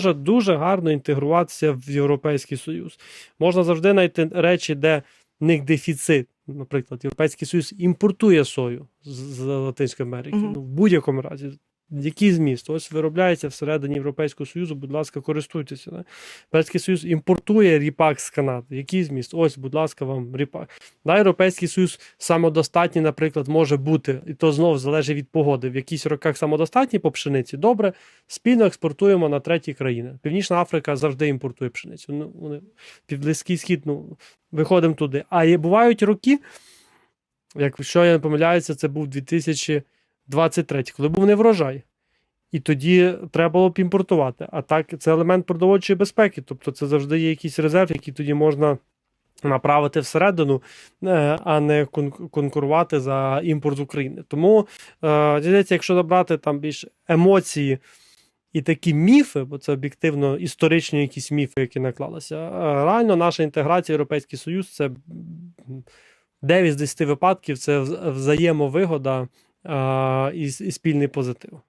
може дуже гарно інтегруватися в Європейський Союз. Можна завжди знайти речі, де в них дефіцит. Наприклад, Європейський Союз імпортує сою з, з Латинської Америки. Мгм. Ну, в будь-якому разі. Який зміст? Ось виробляється всередині Європейського Союзу, будь ласка, користуйтеся. Да? Європейський Союз імпортує ріпак з Канади. Який зміст? Ось, будь ласка, вам ріпак. Да, Європейський Союз самодостатній, наприклад, може бути, і то знову залежить від погоди. В якісь роках самодостатній по пшениці. Добре, спільно експортуємо на треті країни. Північна Африка завжди імпортує пшеницю. Ну, вони, Півблизький схід, ну, виходимо туди. А є, бувають роки, якщо я не помиляюся, це був 2023, коли був неврожай. І тоді треба було б імпортувати. А так, це елемент продовольчої безпеки. Тобто це завжди є якийсь резерв, який тоді можна направити всередину, е, а не конкурувати за імпорт з України. Тому, е, здається, якщо набрати там більш емоції і такі міфи, бо це об'єктивно історичні якісь міфи, які наклалися, е, реально наша інтеграція Європейський Союз це м, 9 з 10 випадків це взаємовигода і, і спільний позитив.